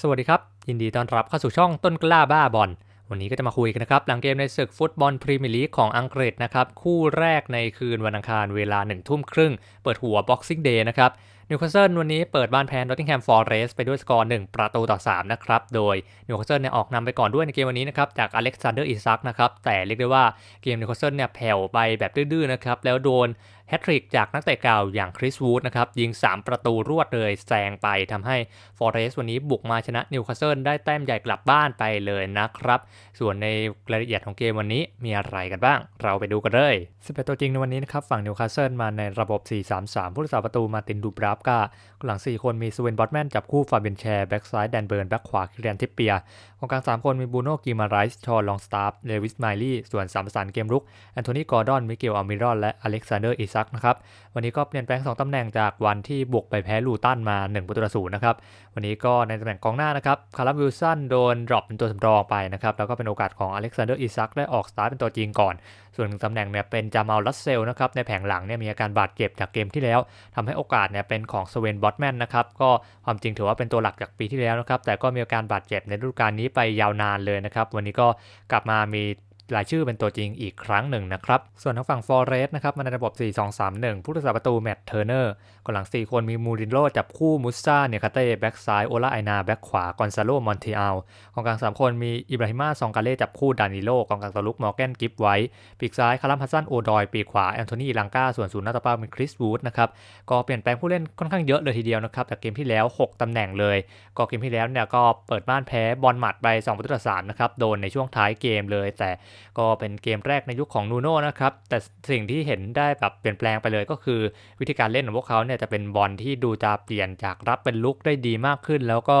สวัสดีครับ ยินดีต้อนรับเข้าสู่ช่องต้นกล้าบ้าบอลวันนี้ก็จะมาคุยกันนะครับ หลังเกมในศึกฟุตบอลพรีเมียร์ลีกของอังกฤษนะครับ คู่แรกในคืนวันอังคารเวลา1ทุ่มครึ่ง เปิดหัว Boxing Day นะครับนิวคาสเซิลวันนี้เปิดบ้านแพ้นอตติงแฮมฟอร์เรสไปด้วยสกอร์ 1 ประตูต่อ 3 นะครับ โดยนิวคาสเซิลเนี่ยออกนำไปก่อนด้วยในเกมวันนี้นะครับ จากอเล็กซานเดอร์อิซักนะครับ แต่เรียกได้ว่าเกมนิวคาสเซิลเนี่ยแผ่วไปแบบดื้อๆนะครับ แล้วโดน แฮตทริกจากนักเตะเก่าอย่างคริสวูดนะครับยิง 3 ประตูรวดเลยแซงไปทำให้ฟอร์เรสวันนี้บุกมาชนะนิวคาสเซิลได้แต้มใหญ่กลับบ้านไปเลยนะครับ ส่วนในรายละเอียดของเกมวันนี้มีอะไรกันบ้าง เราไปดูกันเลย11ตัวจริงในวันนี้นะครับฝั่งนิวคาสเซิลมาในระบบ 4-3-3 ผู้รักษาประตูมาตินดูบราฟกาหลัง 4 คนมีสเวนบอตแมนจับคู่ฟาเบียนแชร์แบ็กซ้ายแดนเบิร์นแบ็กขวาคิเรียนทิปเปียกองกลาง 3 คนมีบูโน่กิมาไรส์ชอลองสตาร์ฟเลวิสไมลี่ส่วนสามประสานเกมรุกแอนโทนีกอร์ดอนมิเกลอัลมิรอนและอเล็กซานเดอร์อิซักนะครับ วันนี้ก็เปลี่ยนแปลง 2 ตำแหน่งจากวันที่บุกไปแพ้ลูตันมา1ประตูต่อศูนย์นะครับ วันนี้ก็ในตำแหน่งกองหน้านะครับ คาร์ลวิลสันโดนดรอปเป็นตัวสำรองไปนะครับ แล้วก็เป็นโอกาสของอเล็กซานเดอร์อิซักได้ออกสตาร์ทเป็นตัวจริงก่อน ส่วนตำแหน่งเนี่ยเป็นจามาลลัสเซลนะครับ ในแผงหลังเนี่ยมีอาการบาดเจ็บจากเกมที่แล้วทำให้โอกาสเนี่ยเป็นของสเวนบอตแมนนะครับ ก็ความจริงถือว่าเป็นตัวหลักจากปีที่แล้วนะครับ แต่ก็มีอาการบาดเจ็บในฤดูกาลนี้ไปยาวนานเลยนะครับ วันนี้ก็กลับมามี รายชื่อเป็นตัวจริงอีกครั้งหนึ่งนะครับ ส่วนทางฝั่งฟอร์เรสนะครับมาในระบบ 4-2-3-1 ผู้รักษาประตูแมตต์เทอร์เนอร์ก่อนหลัง 4 คนมีมูรินโลจับคู่มุสซาเนคาเต้แบ็กซ้ายโอลาไอนาแบ็กขวากอนซาโลมอนเทอัลกองกลาง 3 คนมีอิบราฮิมาซองกาเล่จับคู่ดานิโลกองกลางตัวลุกมอร์แกนกิฟไว้ ปีกซ้ายคารัมฮัสซันโอดอย ปีกขวาแอนโทนีลังกาส่วนศูนย์หน้าตะเป้าเป็นคริสวูดนะครับก็เปลี่ยนแปลงผู้เล่นค่อนข้างเยอะเลยทีเดียวนะครับจากเกมที่แล้ว 6ตำแหน่งเลย ก็เกมที่แล้วเนี่ยก็เปิดบ้านแพ้บอลหมัดไป2ประตูต่อ3นะครับโดนในช่วงท้ายเกมเลยแต่ก็เป็นเกมแรกในยุคของนูโน่นะครับ แต่สิ่งที่เห็นได้แบบเปลี่ยนแปลงไปเลยก็คือวิธีการเล่นของพวกเขาเนี่ยจะเป็นบอลที่ดูจะเปลี่ยนจากรับเป็นลุกได้ดีมากขึ้น แล้วก็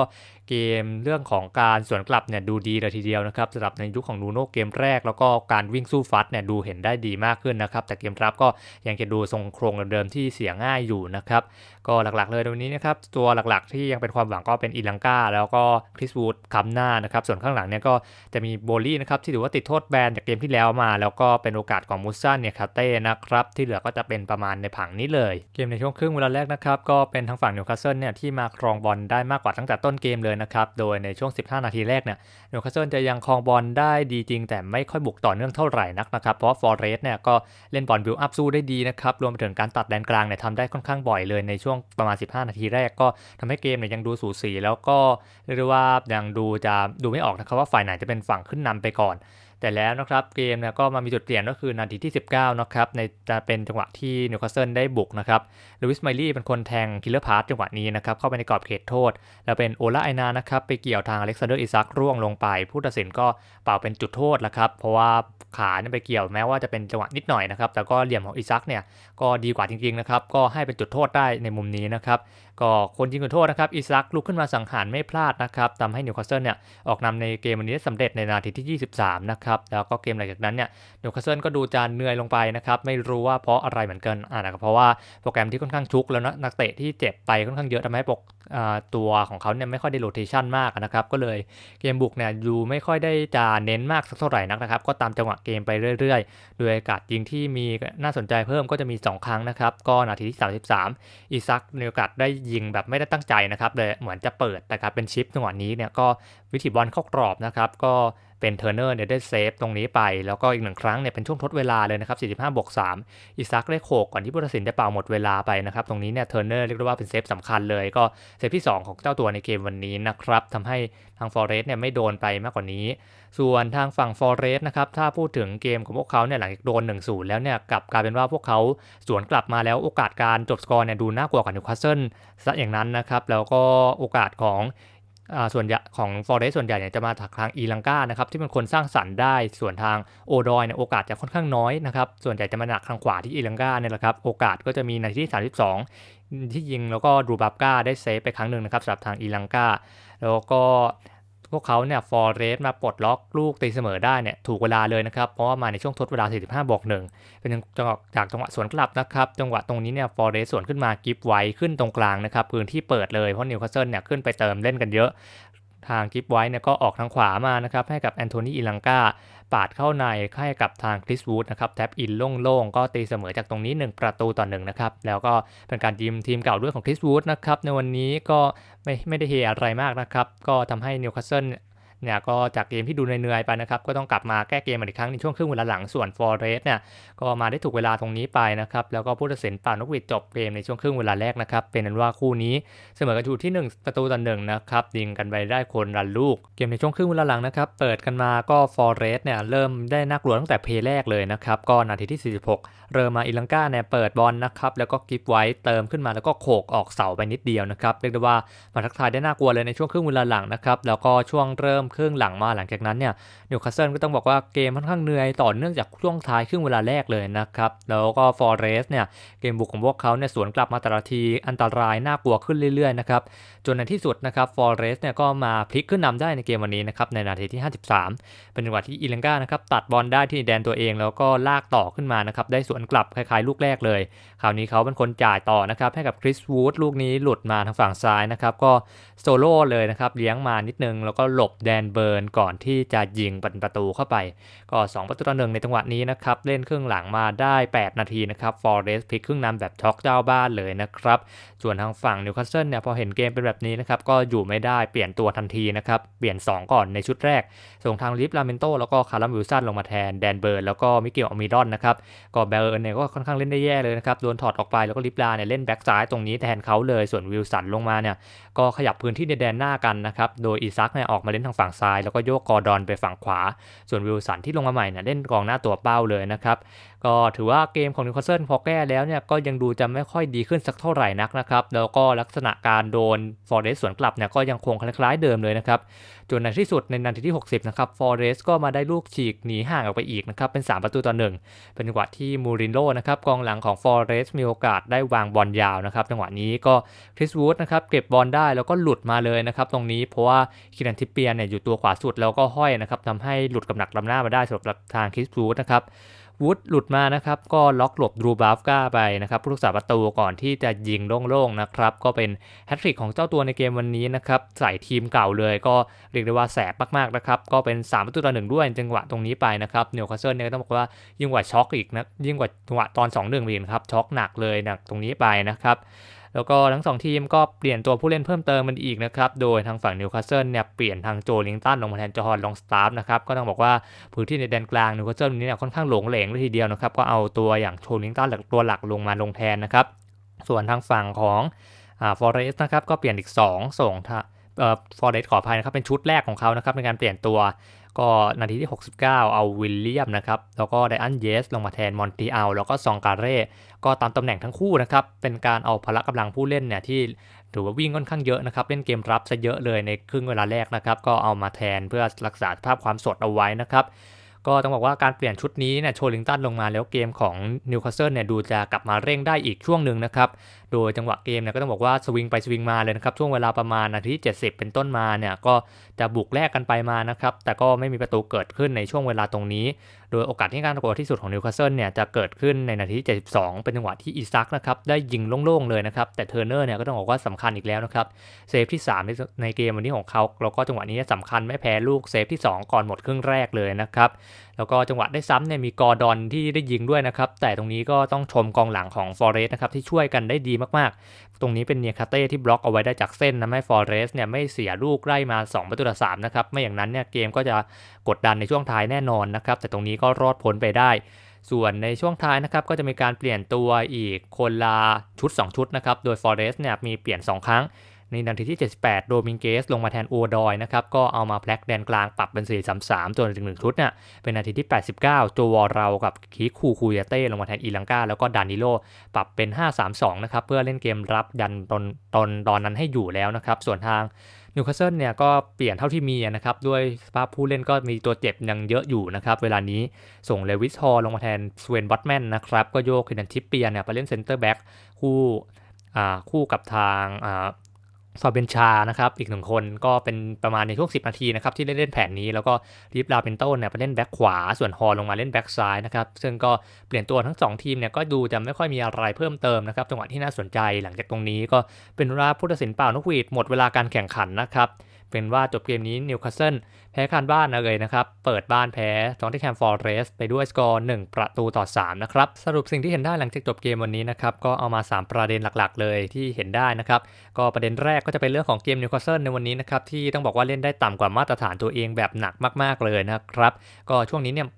เกมเรื่องของการสวนกลับเนี่ยดูดีเลยทีเดียวนะครับสำหรับในยุคของนูโน่เกมแรก แล้วก็การวิ่งสู้ฟัดเนี่ยดูเห็นได้ดีมากขึ้นนะครับ แต่เกมรับก็ยังจะดูทรงโครงเดิมๆที่เสียง่ายอยู่นะครับ ก็หลักๆเลยวันนี้นะครับตัวหลักๆที่ยังเป็นความหวังก็เป็นอีลังกาแล้วก็คริสวูดคำหน้านะครับ ส่วนข้างหลังเนี่ยก็จะมีโบลี่นะครับที่ถือว่าติดโทษแบนจากเกมที่แล้วมา แล้วก็เป็นโอกาสของมุซ่าเนี่ยคาเต้นะครับที่เหลือก็จะเป็นประมาณในผังนี้เลย เกมในช่วงครึ่งเวลาแรกนะครับก็เป็นทางฝั่งนิวคาสเซิลเนี่ยที่มาครองบอลได้มากกว่าตั้งแต่ต้นเกมเลยนะครับ โดยในช่วง 15 นาทีแรกเนี่ยนิวคาสเซิลจะยังครองบอลได้ดีจริง แต่ไม่ค่อยบุกต่อเนื่องเท่าไหร่นักนะครับ เพราะฟอร์เรสเนี่ยก็เล่นบอลบิลอัพสู้ได้ดีนะครับ รวมไปถึงการตัดแดนกลางเนี่ยทำได้ค่อนข้างบ่อยเลยในช่วงประมาณ 15 นาทีแรกก็ทำให้เกมเนี่ยยังดูสูสีแล้วก็เรียกได้ว่ายังดูจะดูไม่ออกนะครับว่าฝ่ายไหนจะเป็นฝั่งขึ้นนำไปก่อน แต่แล้วนะครับเกมเนี่ยก็มามีจุดเปลี่ยนก็คือนาทีที่ 19นะครับในจะเป็นจังหวะที่นิวคาสเซิลได้บุกนะครับลูวิสไมลี่เป็นคนแทงคิลเลอร์พาร์ตจังหวะนี้นะครับเข้าไปในกรอบเขตโทษ แล้วเป็นโอลาไอนานะครับไปเกี่ยวทางอเล็กซานเดอร์อิซักร่วงลงไป ผู้ตัดสินก็เป่าเป็นจุดโทษแล้วครับเพราะว่าขาเนี่ยไปเกี่ยวแม้ว่าจะเป็นจังหวะนิดหน่อยนะครับแต่ก็เหลี่ยมของอิซักเนี่ยก็ดีกว่าจริงๆนะครับก็ให้เป็นจุดโทษได้ในมุมนี้นะครับ ก็คนยิงจุดโทษนะครับอิซักลุกขึ้นมาสังหารไม่พลาดนะครับทำให้นิวคาสเซิลเนี่ยออกนำในเกมวันนี้ได้สำเร็จในนาทีที่ 23 นะครับแล้วก็เกมหลังจากนั้นเนี่ยนิวคาสเซิลก็ดูจานเหนื่อยลงไปนะครับไม่รู้ว่าเพราะอะไรเหมือนกันอ่านะครับเพราะว่าโปรแกรมที่ค่อนข้างชุกแล้วนะนักเตะที่เจ็บไปค่อนข้างเยอะทำให้ปกตัวของเขาเนี่ยไม่ค่อยได้โรเทชันมากนะครับก็เลยเกมบุกเนี่ยดูไม่ค่อยได้จะเน้นมากสักเท่าไหร่นักนะครับก็ตามจังหวะเกมไปเรื่อยๆโดยอากาศยิงที่มีน่าสนใจเพิ่มก็จะมี 2 ครั้งนะครับก็นาทีที่ 33อีซักมีโอกาสได้ยิงแบบไม่ได้ตั้งใจนะครับเลยเหมือนจะเปิดนะครับเป็นชิปจังหวะนี้เนี่ยก็วิถีบอลเข้ากรอบนะครับก็ เป็นเทอร์เนอร์เนี่ยได้เซฟตรงนี้ไป แล้วก็อีกหนึ่งครั้งเนี่ยเป็นช่วงทดเวลาเลยนะครับ 45บวก3อิซักได้โขกก่อนที่ผู้ตัดสินจะเป่าหมดเวลาไปนะครับ ตรงนี้เนี่ยเทอร์เนอร์เรียกได้ว่าเป็นเซฟสำคัญเลย ก็เซฟที่ 2 ของเจ้าตัวในเกมวันนี้นะครับทำให้ทางฟอร์เรสเนี่ยไม่โดนไปมากกว่านี้ ส่วนทางฝั่งฟอร์เรสนะครับถ้าพูดถึงเกมของพวกเขาเนี่ยหลังจากโดน1-0แล้วเนี่ยกลับกลายเป็นว่าพวกเขาสวนกลับมาแล้วโอกาสการจบสกอร์เนี่ยดูน่ากลัวกว่านิวคาสเซิลซะอย่างนั้นนะครับแล้วก็โอกาสของ ส่วนใหญ่ของฟอร์เรสส่วนใหญ่เนี่ยจะมาจากทางอีลังกานะครับที่เป็นคนสร้างสรรค์ได้ ส่วนทางโอดอยเนี่ยโอกาสจะค่อนข้างน้อยนะครับส่วนใหญ่จะมาหนักทางขวาที่อีลังกาเนี่ยแหละครับโอกาสก็จะมีในที่ 32 ที่ยิงแล้วก็ดูบับกาได้เซฟไปครั้งหนึ่งนะครับสำหรับทางอีลังกาแล้วก็ วกเขาเนี่ยฟอร์เรสมาปลดล็อกลูกตีเสมอได้เนี่ยถูกเวลาเลยนะครับ เพราะว่ามาในช่วงทดเวลา 45บวกหนึ่งเป็นจังหวะจากจังหวะสวนกลับนะครับจังหวะตรงนี้เนี่ยฟอร์เรสสวนขึ้นมากิฟไว้ขึ้นตรงกลางนะครับพื้นที่เปิดเลยเพราะนิวคาสเซิลเนี่ยขึ้นไปเติมเล่นกันเยอะ ทางกิฟไว้เนี่ยก็ออกทางขวามานะครับให้กับแอนโทนีอิลังกาปาดเข้าในให้กับทางคริสวูดนะครับแท็บอินโล่งๆ ก็ตีเสมอจากตรงนี้ 1 ประตูต่อหนึ่งนะครับ แล้วก็เป็นการยิมทีมเก่าด้วยของคริสวูดนะครับในวันนี้ก็ไม่ไม่ได้เฮอะไรมากนะครับ ก็ทำให้นิวคาสเซิล เนี่ยก็จากเกมที่ดูเหนื่อยๆไปนะครับก็ต้องกลับมาแก้เกมอีกครั้งในช่วงครึ่งเวลาหลังส่วนฟอร์เรสเนี่ยก็มาได้ถูกเวลาตรงนี้ไปนะครับแล้วก็ผู้ตัดสินป่านกหวีดจบเกมในช่วงครึ่งเวลาแรกนะครับเป็นนั้นว่าคู่นี้เสมอกันอยู่ที่ 1 ประตูต่อหนึ่งนะครับยิงกันไปได้คนรันลูก เกมในช่วงครึ่งเวลาหลังนะครับเปิดกันมาก็ฟอร์เรสเนี่ยเริ่มได้น่ากลัวตั้งแต่เพย์แรกเลยนะครับก็นาทีที่ 46 เริ่มมาอิลังกาเนี่ยเปิดบอลนะครับแล้วก็กิฟไว้เติมขึ้นมาแล้วก็โขกออกเสาไปนิดเดียวนะครับเรียกได้ว่ามาทักทายได้น่ากลัวเลยในช่วงครึ่งเวลาหลังนะครับแล้วก็ช่วงเริ่มครึ่งหลังมาหลังจากนั้นเนี่ยนิวคาสเซิลก็ต้องบอกว่าเกมค่อนข้างเหนื่อยต่อเนื่องจากช่วงท้ายครึ่งเวลาแรกเลยนะครับ แล้วก็ฟอร์เรสเนี่ยเกมบุกของพวกเขาเนี่ยสวนกลับมาแต่ละทีอันตรายน่ากลัวขึ้นเรื่อยๆนะครับจนในที่สุดนะครับฟอร์เรสเนี่ยก็มาพลิกขึ้นนำได้ในเกมวันนี้นะครับในนาทีที่ 53 เป็นจังหวะที่อีเลงกานะครับตัดบอลได้ที่แดนตัวเองแล้วก็ลากต่อขึ้นมานะครับได้สวนกลับคล้ายๆ ลูกแรกเลย คราวนี้เขาเป็นคนจ่ายต่อนะครับให้กับคริสวูดลูกนี้หลุดมาทางฝั่งซ้ายนะครับก็โซโล่เลยนะครับเลี้ยงมานิดนึงแล้วก็หลบแดนเบิร์นก่อนที่จะยิงประตูเข้าไป ก็ 2 ประตูต่อหนึ่งในจังหวะนี้นะครับ เล่นครึ่งหลังมาได้ 8 นาทีนะครับฟอร์เรสต์พลิกครึ่งนำแบบช็อกเจ้าบ้านเลยนะครับ ส่วนทางฝั่งนิวคาสเซิลเนี่ยพอเห็นเกมเป็นแบบนี้นะครับ ก็อยู่ไม่ได้เปลี่ยนตัวทันทีนะครับ เปลี่ยน 2 ก่อนในชุดแรก ส่งทางลิฟลาเมนโตแล้วก็คาร์ลัมวิลสันลงมาแทนแดนเบิร์นแล้วก็มิเกลอมิดอนนะครับก็เบลเอิร์นเนี่ยก็ค่อนข้างเล่นได้แย่เลยนะครับโดนถอดออกไปแล้วก็ลิฟลาเนี่ยเล่นแบ็กซ้ายตรงนี้แทนเขาเลยส่วนวิลสันลงมาเนี่ยก็ขยับพื้นที่ในแดนหน้ากันนะครับโดยอีซักเนี่ยออกมาเล่นทางฝั่งซ้าย แล้วก็โยกกอร์ดอนไปฝั่งขวา ส่วนวิลสันที่ลงมาใหม่เนี่ยเล่นกองหน้าตัวเป้าเลยนะครับ ก็ถือว่าเกมของนิวคาสเซิลพอแก้แล้วเนี่ยก็ยังดูจะไม่ค่อยดีขึ้นสักเท่าไหร่นักนะครับ แล้วก็ลักษณะการโดนฟอร์เรสสวนกลับเนี่ยก็ยังคงคล้ายๆเดิมเลยนะครับ จนในที่สุดในนาทีที่ 60 นะครับฟอร์เรสก็มาได้ลูกฉีกหนีห่างออกไปอีกนะครับ เป็น 3 ประตูต่อหนึ่งเป็นจังหวะที่มูรินโญ่นะครับกองหลังของฟอร์เรสมีโอกาสได้วางบอลยาวนะครับจังหวะนี้ก็คริสวูดนะครับเก็บบอลได้แล้วก็หลุดมาเลยนะครับตรงนี้เพราะว่าคิรันทิเปียเนี่ยอยู่ตัวขวาสุดแล้วก็ห้อยนะครับทำให้หลุดกับหนักลำหน้ามาได้สำหรับทางคริสวูดนะครับ วูดหลุดมานะครับก็ล็อกหลบดรูบาฟกาไปนะครับผู้รักษาประตูก่อนที่จะยิงโล่งๆนะครับก็เป็นแฮตทริกของเจ้าตัวในเกมวันนี้นะครับใส่ทีมเก่าเลยก็เรียกได้ว่าแสบมากๆนะครับก็เป็น3ประตูต่อหนึ่งด้วยจังหวะตรงนี้ไปนะครับเนวคาสเซิลเนี่ยต้องบอกว่ายิ่งกว่าช็อกอีกนะยิ่งกว่าจังหวะตอน2-1อีกนะครับช็อกหนักเลยหนักตรงนี้ไปนะครับ แล้วก็ทั้ง2ทีมก็เปลี่ยนตัวผู้เล่นเพิ่มเติมมันอีกนะครับ โดยทางฝั่งนิวคาสเซิลเนี่ยเปลี่ยนทางโจลิงตันลงมาแทนจอห์นลองสตาร์ฟนะครับ ก็ต้องบอกว่าพื้นที่ในแดนกลางนิวคาสเซิลนี้เนี่ยค่อนข้างหลงเหลงเลยทีเดียวนะครับ ก็เอาตัวอย่างโจลิงตันตัวหลักลงมาลงแทนนะครับ ส่วนทางฝั่งของฟอร์เรสนะครับก็เปลี่ยนอีก 2 ส่งเอ่อฟอร์เรสขออภัยนะครับเป็นชุดแรกของเขานะครับในการเปลี่ยนตัว ก็นาทีที่ 69 เอาวิลเลียมนะครับ แล้วก็ไดอันเยส ลงมาแทนมอนติอัลแล้วก็ซองการเร่ก็ตามตำแหน่งทั้งคู่นะครับ เป็นการเอาพละกำลังผู้เล่นเนี่ยที่ถือว่าวิ่งค่อนข้างเยอะนะครับ เล่นเกมรับซะเยอะเลยในครึ่งเวลาแรกนะครับ ก็เอามาแทนเพื่อรักษาสภาพความสดเอาไว้นะครับก็ต้องบอกว่าการเปลี่ยนชุดนี้เนี่ยโชลิงตันลงมาแล้วเกมของนิวคาสเซิลเนี่ยดูจะกลับมาเร่งได้อีกช่วงหนึ่งนะครับ โดยจังหวะเกมเนี่ยก็ต้องบอกว่าสวิงไปสวิงมาเลยนะครับช่วงเวลาประมาณนาที70 เป็นต้นมาเนี่ยก็จะบุกแลกกันไปมานะครับแต่ก็ไม่มีประตูเกิดขึ้นในช่วงเวลาตรงนี้ โดยโอกาสที่การประกที่สุดของนิวคาสเซิลเนี่ยจะเกิดขึ้นในนาที 72 เป็นจังหวะที่อีซักนะครับได้ยิงโล่งๆเลยนะครับแต่เทอร์เนอร์เนี่ยก็ต้องบอกว่าสำคัญอีกแล้วนะครับเซฟที่ 3 ในในเกมวันนี้ของเขาแล้วก็จังหวะนี้สำคัญไม่แพ้ลูกเซฟที่ 2 ก่อนหมดครึ่งแรกเลยนะครับ แล้วก็จังหวะได้ซ้ำเนี่ยมีกอร์ดอนที่ได้ยิงด้วยนะครับ แต่ตรงนี้ก็ต้องชมกองหลังของฟอร์เรสต์นะครับที่ช่วยกันได้ดีมากๆ ตรงนี้เป็นเนียคาเต้ที่บล็อกเอาไว้ได้จากเส้นนะให้ฟอร์เรสต์เนี่ยไม่เสียลูกไล่มา2ประตูต่อสามนะครับไม่อย่างนั้นเนี่ยเกมก็จะกดดันในช่วงท้ายแน่นอนนะครับแต่ตรงนี้ก็รอดพ้นไปได้ส่วนในช่วงท้ายนะครับก็จะมีการเปลี่ยนตัวอีกคนละชุด 2 ชุดนะครับ โดยฟอร์เรสเนี่ยมีเปลี่ยน 2 ครั้ง ในนาทีที่ 78 โดมิงเกสลงมาแทนโอดอยนะครับ ก็เอามาแพลกแดนกลางปรับเป็น 4-3-3ตัวถึงหนึ่งชุดเนี่ยเป็นนาทีที่ 89 โจวอเรากับคีคูคูยาเต้ลงมาแทนอีลังกาแล้วก็ดานิโลปรับเป็น 5-3-2 นะครับ เพื่อเล่นเกมรับยันตอนตอนตอนนั้นให้อยู่แล้วนะครับ ส่วนทางนิวคาสเซิลเนี่ยก็เปลี่ยนเท่าที่มีนะครับด้วยสภาพผู้เล่นก็มีตัวเจ็บยังเยอะอยู่นะครับเวลานี้ส่งเลวิสฮอลลงมาแทนสเวนบัตแมนนะครับก็โยกคินันทิปเปียเนี่ยไปเล่นเซนเตอร์แบ็กคู่คู่กับทาง ซาเบนชานะครับอีกหนึ่งคนก็เป็นประมาณในช่วง 10 นาทีนะครับที่ได้เล่นแผนนี้แล้วก็ริฟลาเป็นต้นเนี่ยไปเล่นแบ็คขวา ส่วนฮอลลงมาเล่นแบ็คซ้ายนะครับซึ่งก็เปลี่ยนตัวทั้ง 2 ทีมเนี่ยก็ดูจะไม่ค่อยมีอะไรเพิ่มเติมนะครับจังหวะที่น่าสนใจหลังจากตรงนี้ก็เป็นราผู้ตัดสินเป่านกหวีดหมดเวลาการแข่งขันนะครับ เป็นว่าจบเกมนี้นิวคาสเซิลแพ้คานบ้านเลยนะครับ เปิดบ้านแพ้จอร์แฮมฟอร์เรสไปด้วยสกอร์ 1 ประตูต่อ 3 นะครับ สรุปสิ่งที่เห็นได้หลังจากจบเกมวันนี้นะครับ ก็เอามา 3 ประเด็นหลักๆ เลยที่เห็นได้นะครับ ก็ประเด็นแรกก็จะเป็นเรื่องของเกมนิวคาสเซิลในวันนี้นะครับ ที่ต้องบอกว่าเล่นได้ต่ำกว่ามาตรฐานตัวเองแบบหนักมาก ๆเลยนะครับ ก็ช่วงนี้เนี่ย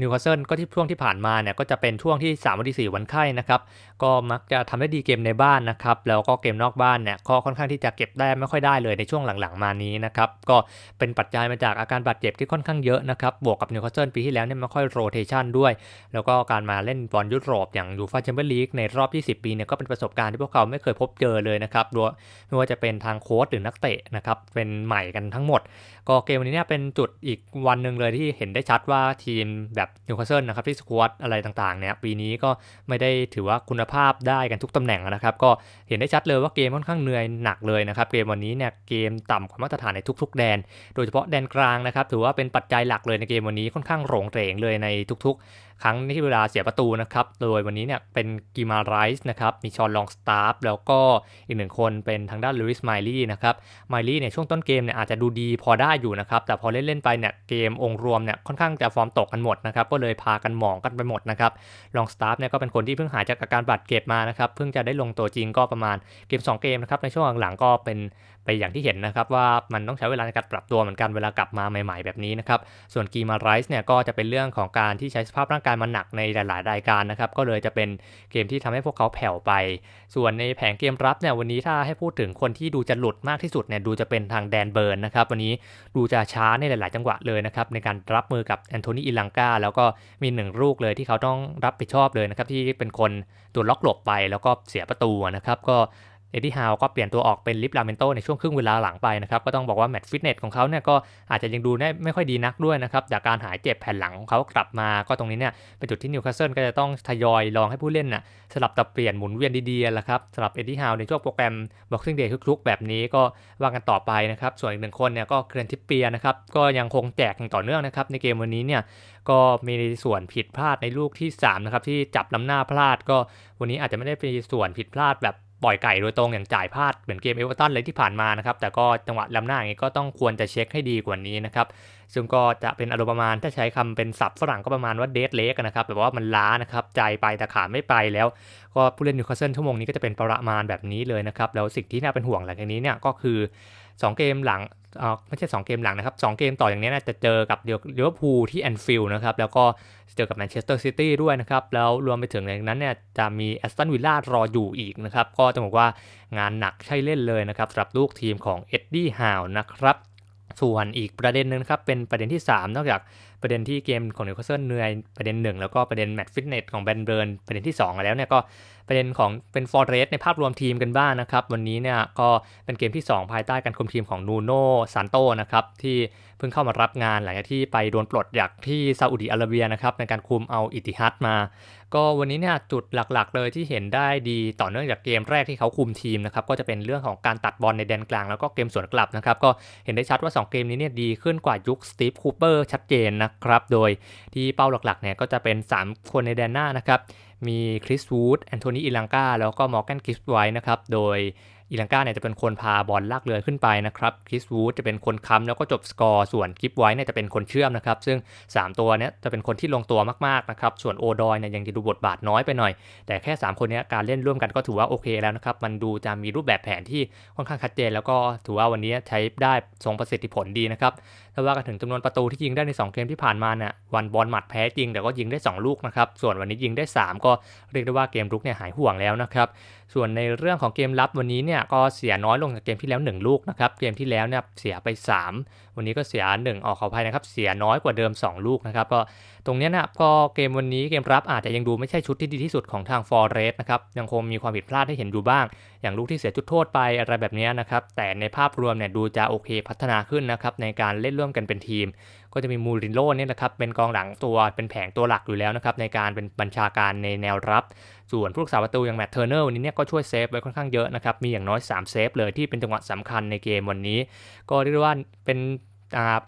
นิวคาสเซิลก็ที่ช่วงที่ผ่านมาเนี่ยก็จะเป็นช่วงที่3วันที่4วันไข่นะครับ ก็มักจะทำได้ดีเกมในบ้านนะครับ แล้วก็เกมนอกบ้านเนี่ยก็ค่อนข้างที่จะเก็บได้ไม่ค่อยได้เลยในช่วงหลังๆมานี้นะครับ ก็เป็นปัจจัยมาจากอาการบาดเจ็บที่ค่อนข้างเยอะนะครับ บวกกับนิวคาสเซิลปีที่แล้วเนี่ยไม่ค่อยโรเทชันด้วย แล้วก็การมาเล่นบอลยุโรปอย่างยูฟ่าแชมเปี้ยนลีกในรอบ 20 ปีเนี่ยก็เป็นประสบการณ์ที่พวกเขาไม่เคยพบเจอเลยนะครับโดยไม่ว่าจะเป็นทางโค้ชหรือนักเตะนะครับ เป็นใหม่กันทั้งหมด ก็เกมวันนี้เนี่ยเป็นจุดอีกวันหนึ่งเลยที่เห็นได้ชัดว่าทีมแบบนิวคาสเซิลนะครับที่สควอตอะไรต่างๆเนี่ยปีนี้ก็ไม่ได้ถือว่าคุณภาพได้กันทุกตำแหน่งนะครับ ก็เห็นได้ชัดเลยว่าเกมค่อนข้างเหนื่อยหนักเลยนะครับ เกมวันนี้เนี่ยเกมต่ำกว่ามาตรฐานในทุก ๆ แดน โดยเฉพาะแดนกลางนะครับ ถือว่าเป็นปัจจัยหลักเลยในเกมวันนี้ค่อนข้างโหรงเรงเลยในทุก ๆ ครั้งที่เวลาเสียประตูนะครับ โดยวันนี้เนี่ยเป็นกิมาไรส์นะครับ มีชอนลองสตาร์ฟแล้วก็อีกหนึ่งคนเป็นทางด้านลูอิสไมลี่นะครับ ไมลี่เนี่ยช่วงต้นเกมเนี่ยอาจจะดูดีพอได้อยู่นะครับ แต่พอเล่นเล่นไปเนี่ยเกมองค์รวมเนี่ยค่อนข้างจะฟอร์มตกกันหมดนะครับ ก็เลยพากันหมองกันไปหมดนะครับลองสตาร์ฟเนี่ยก็เป็นคนที่เพิ่งหายจากอาการบาดเจ็บมานะครับ เพิ่งจะได้ลงตัวจริงก็ประมาณเกม 2 เกมนะครับ ในช่วงหลังๆก็เป็นไปอย่างที่เห็นนะครับว่ามันต้องใช้เวลาในการปรับตัวเหมือนกันเวลากลับมาใหม่ ๆ แบบนี้นะครับ ส่วนกีมาไรส์เนี่ยก็จะเป็นเรื่องของการที่ใช้สภาพร่างกายมันหนักในหลายๆ รายการนะครับ ก็เลยจะเป็นเกมที่ทำให้พวกเขาแผ่วไป ส่วนในแผงเกมรับเนี่ยวันนี้ถ้าให้พูดถึงคนที่ดูจะหลุดมากที่สุดเนี่ยดูจะเป็นทางแดนเบิร์นนะครับวันนี้ดูจะช้าในหลาย ๆ จังหวะเลยนะครับในการรับมือกับแอนโทนีอิลังกาแล้วก็มีหนึ่งลูกเลยที่เขาต้องรับผิดชอบเลยนะครับที่เป็นคนตัวล็อกหลบไปแล้วก็เสียประตูนะครับก็ เอ็ดดี้ฮาวก็เปลี่ยนตัวออกเป็นลิฟลาเมนโตในช่วงครึ่งเวลาหลังไปนะครับก็ต้องบอกว่าแมตช์ฟิตเนสของเขาเนี่ยก็อาจจะยังดูได้ไม่ค่อยดีนักด้วยนะครับจากการหายเจ็บแผ่นหลังของเขากลับมา ก็ตรงนี้เนี่ยเป็นจุดที่นิวคาสเซิลก็จะต้องทยอยลองให้ผู้เล่นน่ะสลับตับเปลี่ยนหมุนเวียนดีๆละครับสลับเอ็ดดี้ฮาวในช่วงโปรแกรมบ็อกซิ่งเดย์คลุกๆแบบนี้ก็ว่ากันต่อไปนะครับส่วนอีกหนึ่งคนเนี่ยก็เครนทิปเปียนะครับก็ยังคงแจกอย่างต่อเนื่องนะครับในเกมวันนี้เนี่ยก็มีส่วนผิดพลาดในลูกที่3นะครับที่จับล้ำหน้าพลาดก็วันนี้อาจจะไม่ได้เป็นส่วนผิดพลาดแบบ ปล่อยไก่โดยตรงอย่างจ่ายพลาดเหมือนเกมเอเวอร์ตันเลยที่ผ่านมานะครับ แต่ก็จังหวะล้ำหน้าอย่างนี้ก็ต้องควรจะเช็คให้ดีกว่านี้นะครับ ซึ่งก็จะเป็นอารมณ์ประมาณถ้าใช้คำเป็นศัพท์ฝรั่งก็ประมาณว่าเดทเลกนะครับแบบว่ามันล้านะครับใจไปแต่ขาไม่ไปแล้ว ก็ผู้เล่นนิวคาสเซิลชั่วโมงนี้ก็จะเป็นประมาณแบบนี้เลยนะครับแล้วสิ่งที่น่าเป็นห่วงหลังจากนี้เนี่ยก็คือ 2 เกมหลังเออไม่ใช่ 2 เกมหลังนะครับ 2 เกมต่ออย่างนี้นะจะเจอกับเดียวเดียวพูที่แอนฟิลด์นะครับ แล้วก็เจอกับแมนเชสเตอร์ซิตี้ด้วยนะครับ แล้วรวมไปถึงในนั้นเนี่ยจะมีแอสตันวิลล่ารออยู่อีกนะครับ ก็จะบอกว่างานหนักใช่เล่นเลยนะครับสำหรับลูกทีมของเอ็ดดี้ฮาวนะครับ ส่วนอีกประเด็นหนึ่งครับเป็นประเด็นที่ 3 นอกจากประเด็นที่เกมของนิวคาสเซิลเหนื่อยประเด็นหนึ่งแล้วก็ประเด็นแมตช์ฟิตเนสของแบนเบิร์นประเด็นที่ 2 แล้วเนี่ยก็ประเด็นของเป็นฟอร์เรสในภาพรวมทีมกันบ้างนะครับ วันนี้เนี่ยก็เป็นเกมที่ 2 ภายใต้การคุมทีมของนูโน่ซานโตนะครับที่เพิ่งเข้ามารับงานหลังจากที่ไปโดนปลดจากที่ซาอุดีอาระเบียนะครับในการคุมเอาอิติฮัดมา ก็วันนี้เนี่ยจุดหลักๆ เลยที่เห็นได้ดีต่อเนื่องจากเกมแรกที่เขาคุมทีมนะครับก็จะเป็นเรื่องของการตัดบอลในแดนกลางแล้วก็เกมสวนกลับนะครับก็เห็นได้ชัดว่า 2 เกมนี้เนี่ยดีขึ้นกว่ายุคสตีฟคูเปอร์ชัดเจนนะครับโดยที่เป้าหลักๆเนี่ยก็จะเป็น 3 คนในแดนหน้านะครับมีคริสวูดแอนโทนีอิลังกาแล้วก็มอร์แกนกิฟไว้นะครับโดย อีลังกาเนี่ยจะเป็นคนพาบอลลากเรือขึ้นไปนะครับคริสวูดจะเป็นคนค้ำแล้วก็จบสกอร์ส่วนกิฟไว้เนี่ยจะเป็นคนเชื่อมนะครับ ซึ่ง 3 ตัวเนี้ยจะเป็นคนที่ลงตัวมากๆนะครับส่วนโอดอยเนี่ยยังจะดูบทบาทน้อยไปหน่อย แต่แค่ 3 คนนี้การเล่นร่วมกันก็ถือว่าโอเคแล้วนะครับมันดูจะมีรูปแบบแผนที่ค่อนข้างชัดเจน แล้วก็ถือว่าวันนี้ใช้ได้ทรงประสิทธิผลดีนะครับถ้าว่ากันถึงจำนวนประตูที่ยิงได้ใน 2 เกมที่ผ่านมาเนี่ยวันบอลหมัดแพ้จริงแต่ก็ยิงได้ 2 ลูกนะครับ ส่วนวันนี้ยิงได้ 3 ก็เรียกได้ว่าเกมรุกเนี่ยหายห่วงแล้วนะครับ ส่วนในเรื่องของเกมรับวันนี้เนี่ยก็เสียน้อยลงจากเกมที่แล้ว 1 ลูกนะครับ เกมที่แล้วเนี่ยเสียไป 3 วันนี้ก็เสีย 1 ออกขออภัยนะครับ เสียน้อยกว่าเดิม 2 ลูกนะครับ ก็ตรงนี้นะก็เกมวันนี้เกมรับอาจจะยังดูไม่ใช่ชุดที่ดีที่สุดของทางฟอร์เรสนะครับยังคงมีความผิดพลาดให้เห็นอยู่บ้าง อย่างลูกที่เสียจุดโทษไปอะไรแบบนี้นะครับแต่ในภาพรวมเนี่ยดูจะโอเคพัฒนาขึ้นนะครับในการเล่นร่วมกันเป็นทีม ก็จะมีมูรินโญ่เนี่ยนะครับเป็นกองหลังตัวเป็นแผงตัวหลักอยู่แล้วนะครับในการเป็นบัญชาการในแนวรับ ส่วนผู้รักษาประตูอย่างแมตต์เทอร์เนอร์วันนี้เนี่ยก็ช่วยเซฟไว้ค่อนข้างเยอะนะครับมีอย่างน้อย3เซฟเลยที่เป็นจังหวะสำคัญในเกมวันนี้ ก็เรียกว่าเป็น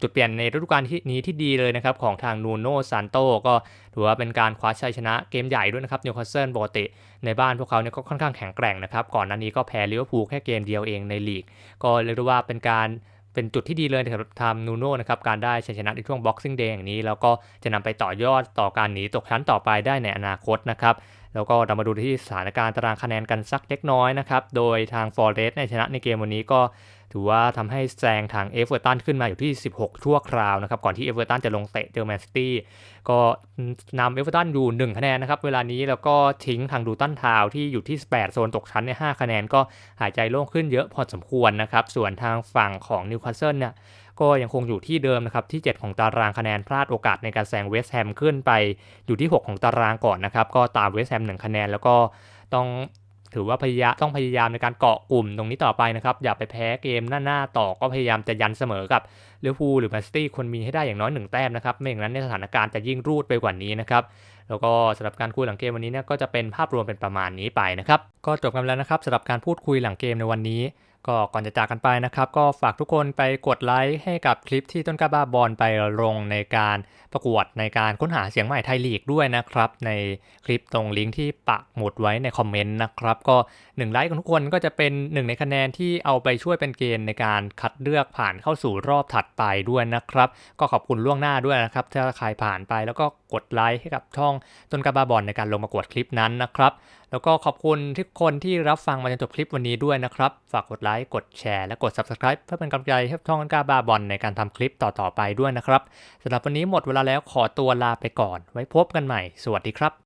จุดเปลี่ยนในฤดูกาลนี้ที่ดีเลยนะครับของทางนูโน่ซานโตก็ถือว่าเป็นการคว้าชัยชนะเกมใหญ่ด้วยนะครับนิวคาสเซิลปกติในบ้านพวกเขาเนี่ยก็ค่อนข้างแข็งแกร่งนะครับ ก่อนหน้านี้ก็แพ้ลิเวอร์พูลแค่เกมเดียวเองในลีก ก็เรียกได้ว่าเป็นการเป็นจุดที่ดีเลยสำหรับทำนูโน่นะครับการได้ชัยชนะในช่วง Boxing Day อย่างนี้ แล้วก็จะนำไปต่อยอดต่อการหนีตกชั้นต่อไปได้ในอนาคตนะครับแล้วก็เรามาดูที่สถานการณ์ตารางคะแนนกันสักเล็กน้อยนะครับโดยทาง f o r e s t ในชนะในเกมวันนี้ก็ ถือว่าทำให้แซงทางเอเวอร์ตันขึ้นมาอยู่ที่ 16 ชั่วคราวนะครับ ก่อนที่เอเวอร์ตันจะลงเตะเจอแมนซิตี้ก็นำเอเวอร์ตันอยู่ 1 คะแนนนะครับ เวลานี้แล้วก็ทิ้งทางดูตันทาวที่อยู่ที่8โซนตกชั้นใน 5 คะแนนก็หายใจโล่งขึ้นเยอะพอสมควรนะครับ ส่วนทางฝั่งของนิวคาสเซิลเนี่ยก็ยังคงอยู่ที่เดิมนะครับ ที่ 7 ของตารางคะแนนพลาดโอกาสในการแซงเวสต์แฮมขึ้นไปอยู่ที่ 6 ของตารางก่อนนะครับ ก็ตามเวสต์แฮม1คะแนนแล้วก็ต้อง ถือว่าพยายามต้องพยายามในการเกาะกลุ่มตรงนี้ต่อไปนะครับ อย่าไปแพ้เกมหน้าๆต่อก็พยายามจะยันเสมอกับลิเวอร์พูลหรือแมนซิตี้คนมีให้ได้อย่างน้อยหนึ่งแต้มนะครับไม่อย่างนั้นในสถานการณ์จะยิ่งรูดไปกว่านี้นะครับแล้วก็สำหรับการคุยหลังเกมวันนี้เนี่ยก็จะเป็นภาพรวมเป็นประมาณนี้ไปนะครับก็จบกันแล้วนะครับสำหรับการพูดคุยหลังเกมในวันนี้ ก็ก่อนจะจากกันไปนะครับ ก็ฝากทุกคนไปกดไลค์ให้กับคลิปที่ต้นกล้าบ้าบอลไปลงในการประกวดในการค้นหาเสียงใหม่ไทยลีกด้วยนะครับ ในคลิปตรงลิงก์ที่ปักหมุดไว้ในคอมเมนต์นะครับ ก็1ไลค์ของทุกคนก็จะเป็นหนึ่งในคะแนนที่เอาไปช่วยเป็นเกณฑ์ในการคัดเลือกผ่านเข้าสู่รอบถัดไปด้วยนะครับ ก็ขอบคุณล่วงหน้าด้วยนะครับถ้าใครผ่านไปแล้วก็กดไลค์ให้กับช่องต้นกล้าบ้าบอลในการลงประกวดคลิปนั้นนะครับ แล้วก็ขอบคุณทุกคนที่รับฟังมาจนจบคลิปวันนี้ด้วยนะครับ ฝากกดไลค์ กดแชร์ และกด Subscribe เพื่อเป็นกำลังใจให้ช่องกล้าบาบอลในการทำคลิปต่อๆไปด้วยนะครับสำหรับวันนี้หมดเวลาแล้วขอตัวลาไปก่อน ไว้พบกันใหม่ สวัสดีครับ